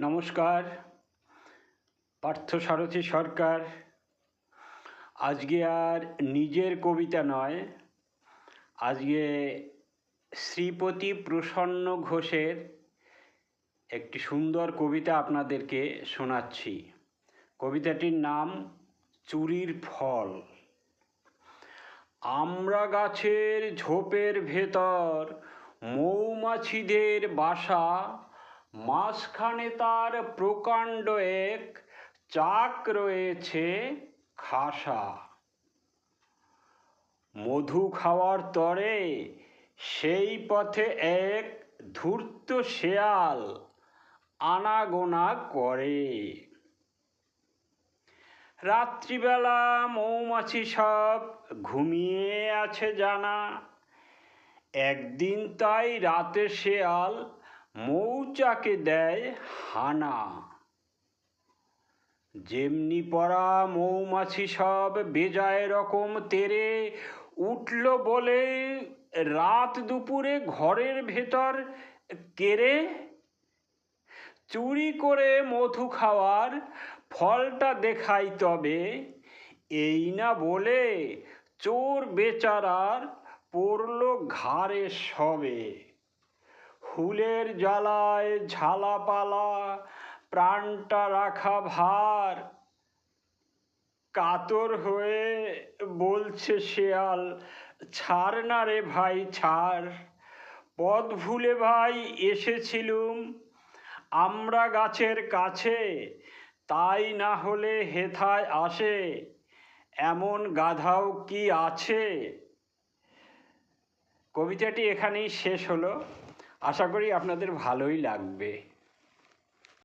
নমস্কার। পার্থসারথী সরকার, আজকে আর নিজের কবিতা নয়, আজকে শ্রীপতি প্রসন্ন ঘোষের একটি সুন্দর কবিতা আপনাদেরকে শোনাচ্ছি। কবিতাটির নাম চুরির ফল। আমরা গাছের ঝোপের ভেতর মৌমাছিদের বাসা মাঝখানে তার প্রকাণ্ড এক চাক রয়েছে খাসা। মধু খাওয়ার তরে সেই পথে এক ধূর্ত শেয়াল আনাগোনা করে। রাত্রিবেলা মৌমাছি সব ঘুমিয়ে আছে জানা। একদিন তাই রাতে শেয়াল মৌচাকে দেয় হানা। যেমনি পড়া মৌমাছি সব বেজায় রকম তেরে, উঠল বলে রাত দুপুরে ঘরের ভেতর কেড়ে। চুরি করে মধু খাওয়ার ফলটা দেখাই তবে, এই না বলে চোর বেচারার পড়ল ঘাড়ে সবে। হুলের জ্বালায় ঝালাপালা প্রাণটা রাখা ভার। কাতর হয়ে বলছে শেয়াল, ছাড় না রে ভাই, ছাড়। পথ ভুলে ভাই এসেছিলুম আমরা গাছের কাছে, তাই না হলে হেথায় আসে, এমন গাধাও কি আছে? কবিতাটি এখানেই শেষ হলো। আশা করি আপনাদের ভালোই লাগবে।